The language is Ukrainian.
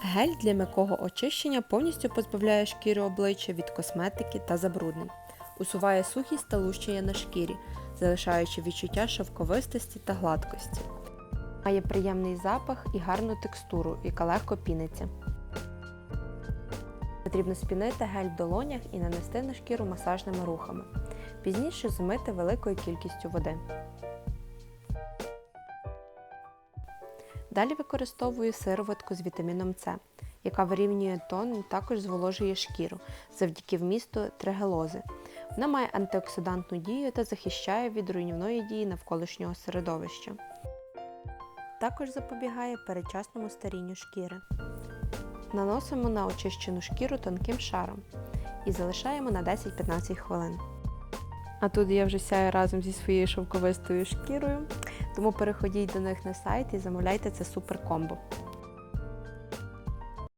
Гель для м'якого очищення повністю позбавляє шкіру обличчя від косметики та забруднень. Усуває сухість та лущення на шкірі, залишаючи відчуття шовковистості та гладкості. Має приємний запах і гарну текстуру, яка легко піниться. Потрібно спінити гель в долонях і нанести на шкіру масажними рухами. Пізніше змити великою кількістю води. Далі використовую сироватку з вітаміном С, яка вирівнює тон і також зволожує шкіру завдяки вмісту тригелози. Вона має антиоксидантну дію та захищає від руйнівної дії навколишнього середовища. Також запобігає передчасному старінню шкіри. Наносимо на очищену шкіру тонким шаром і залишаємо на 10-15 хвилин. А тут я вже сяю разом зі своєю шовковистою шкірою, тому переходіть до них на сайт і замовляйте це супер комбо.